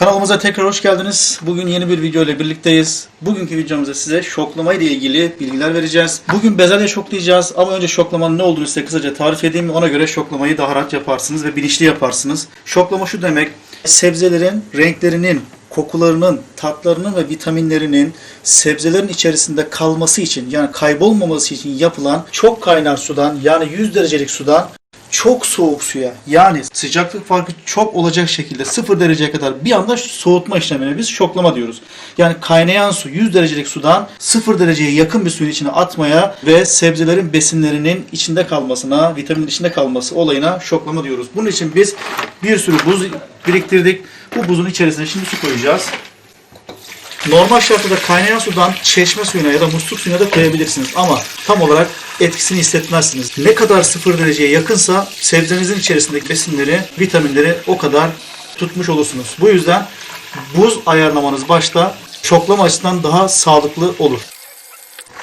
Kanalımıza tekrar hoş geldiniz. Bugün yeni bir video ile birlikteyiz. Bugünkü videomuzda size şoklama ile ilgili bilgiler vereceğiz. Bugün bezelye şoklayacağız ama önce şoklamanın ne olduğunu size kısaca tarif edeyim. Ona göre şoklamayı daha rahat yaparsınız ve bilinçli yaparsınız. Şoklama şu demek, sebzelerin renklerinin, kokularının, tatlarının ve vitaminlerinin sebzelerin içerisinde kalması için yani kaybolmaması için yapılan çok kaynar sudan yani 100 derecelik sudan çok soğuk suya yani sıcaklık farkı çok olacak şekilde 0 dereceye kadar bir anda soğutma işlemine biz şoklama diyoruz. Yani kaynayan su 100 derecelik sudan 0 dereceye yakın bir suyun içine atmaya ve sebzelerin besinlerinin içinde kalmasına, vitaminin içinde kalması olayına şoklama diyoruz. Bunun için biz bir sürü buz biriktirdik. Bu buzun içerisine şimdi su koyacağız. Normal şartlarda kaynayan sudan çeşme suyuna ya da musluk suyuna da koyabilirsiniz ama tam olarak etkisini hissetmezsiniz. Ne kadar sıfır dereceye yakınsa sebzenizin içerisindeki besinleri, vitaminleri o kadar tutmuş olursunuz. Bu yüzden buz ayarlamanız başta şoklama açısından daha sağlıklı olur.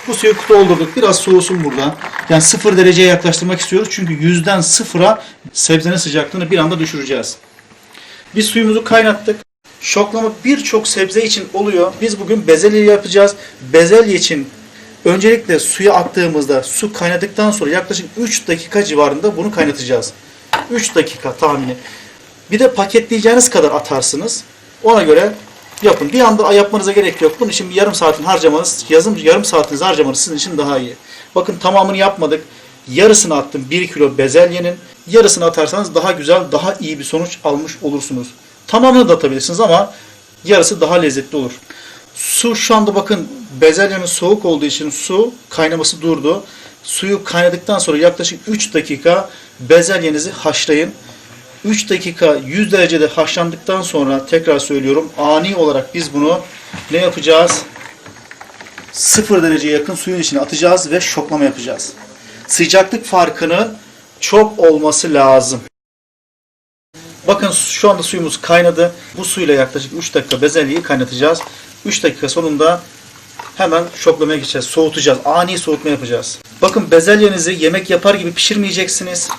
Bu suyu doldurduk. Biraz soğusun burada. Yani sıfır dereceye yaklaştırmak istiyoruz. Çünkü yüzden sıfıra sebzenin sıcaklığını bir anda düşüreceğiz. Biz suyumuzu kaynattık. Şoklama birçok sebze için oluyor. Biz bugün bezelye yapacağız. Bezelye için öncelikle suya attığımızda su kaynadıktan sonra yaklaşık 3 dakika civarında bunu kaynatacağız. 3 dakika tahmini. Bir de paketleyeceğiniz kadar atarsınız. Ona göre yapın. Bir anda yapmanıza gerek yok. Bunun için yarım saatin harcamanız, yazım yarım saatinizi harcamanız sizin için daha iyi. Bakın tamamını yapmadık. Yarısını attım 1 kilo bezelyenin. Yarısını atarsanız daha güzel, daha iyi bir sonuç almış olursunuz. Tamamını da atabilirsiniz ama yarısı daha lezzetli olur. Su şu anda bakın bezelyemiz soğuk olduğu için su kaynaması durdu. Suyu kaynadıktan sonra yaklaşık 3 dakika bezelyenizi haşlayın. 3 dakika 100 derecede haşlandıktan sonra tekrar söylüyorum ani olarak biz bunu ne yapacağız? 0 dereceye yakın suyun içine atacağız ve şoklama yapacağız. Sıcaklık farkının çok olması lazım. Bakın şu anda suyumuz kaynadı. Bu suyla yaklaşık 3 dakika bezelyeyi kaynatacağız. 3 dakika sonunda hemen şoklamaya geçeceğiz. Soğutacağız. Ani soğutma yapacağız. Bakın bezelyenizi yemek yapar gibi pişirmeyeceksiniz.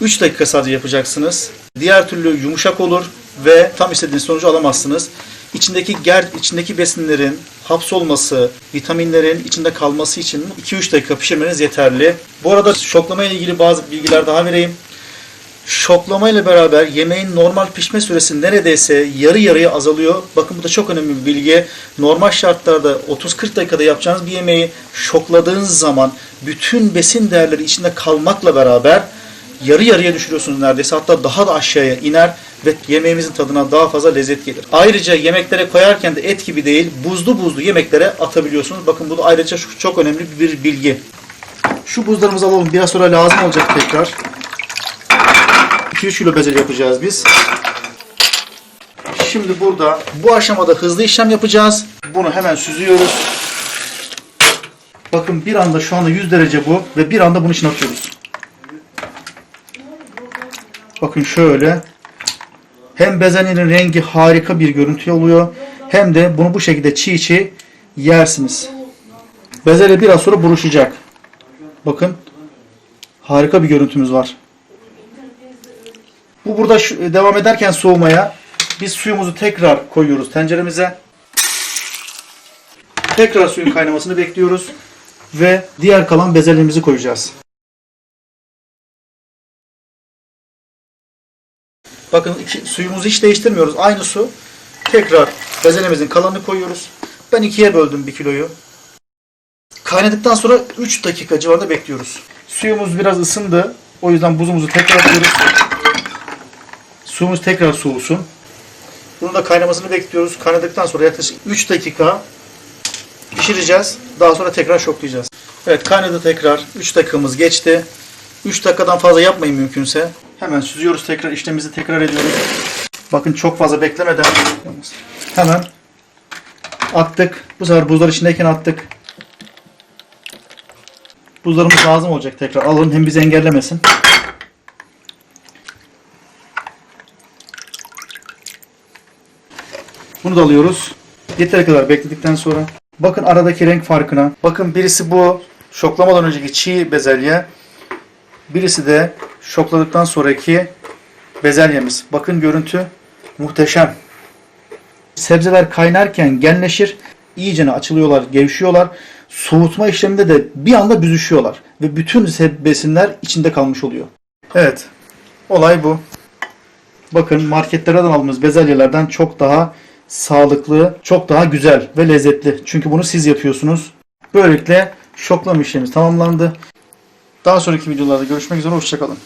3 dakika sadece yapacaksınız. Diğer türlü yumuşak olur ve tam istediğiniz sonucu alamazsınız. İçindeki ger, içindeki besinlerin hapsolması, vitaminlerin içinde kalması için 2-3 dakika pişirmeniz yeterli. Bu arada şoklama ile ilgili bazı bilgiler daha vereyim. Şoklama ile beraber yemeğin normal pişme süresi neredeyse yarı yarıya azalıyor. Bakın bu da çok önemli bir bilgi. Normal şartlarda 30-40 dakikada yapacağınız bir yemeği şokladığınız zaman bütün besin değerleri içinde kalmakla beraber yarı yarıya düşürüyorsunuz neredeyse. Hatta daha da aşağıya iner ve yemeğimizin tadına daha fazla lezzet gelir. Ayrıca yemeklere koyarken de et gibi değil, buzlu buzlu yemeklere atabiliyorsunuz. Bakın bu da ayrıca çok önemli bir bilgi. Şu buzlarımızı alalım. Biraz sonra lazım olacak tekrar. 2-3 kilo bezelye yapacağız biz. Şimdi burada bu aşamada hızlı işlem yapacağız. Bunu hemen süzüyoruz. Bakın bir anda şu anda 100 derece bu ve bir anda bunun içine atıyoruz. Bakın şöyle. Hem bezelyenin rengi harika bir görüntü oluyor. Hem de bunu bu şekilde çiğ çiğ yersiniz. Bezelye biraz sonra buruşacak. Bakın. Harika bir görüntümüz var. Bu burada şu- devam ederken soğumaya biz suyumuzu tekrar koyuyoruz tenceremize. Tekrar suyun kaynamasını bekliyoruz ve diğer kalan bezelyemizi koyacağız. Bakın iki, suyumuzu hiç değiştirmiyoruz. Aynı su. Tekrar bezelyemizin kalanını koyuyoruz. Ben ikiye böldüm bir kiloyu. Kaynadıktan sonra 3 dakika civarında bekliyoruz. Suyumuz biraz ısındı. O yüzden buzumuzu tekrar atıyoruz. Suyumuz tekrar soğusun. Bunun da kaynamasını bekliyoruz. Kaynadıktan sonra yaklaşık 3 dakika pişireceğiz. Daha sonra tekrar şoklayacağız. Evet kaynadı tekrar. 3 dakikamız geçti. 3 dakikadan fazla yapmayın mümkünse. Hemen süzüyoruz tekrar. işlemimizi tekrar ediyoruz. Bakın çok fazla beklemeden hemen attık. Bu sefer buzlar içindeyken attık. Buzlarımız lazım olacak tekrar. Alın hem bizi engellemesin. Bunu da alıyoruz. Yeteri kadar bekledikten sonra. Bakın aradaki renk farkına. Bakın birisi bu şoklamadan önceki çiğ bezelye. Birisi de şokladıktan sonraki bezelyemiz. Bakın görüntü muhteşem. sebzeler kaynarken genleşir. İyicene açılıyorlar, gevşiyorlar. Soğutma işleminde de bir anda büzüşüyorlar. Ve bütün besinler içinde kalmış oluyor. Evet. Olay bu. Bakın marketlerden aldığımız bezelyelerden çok daha sağlıklı, çok daha güzel ve lezzetli. Çünkü bunu siz yapıyorsunuz. Böylelikle şoklama işlemimiz tamamlandı. Daha sonraki videolarda görüşmek üzere. Hoşçakalın.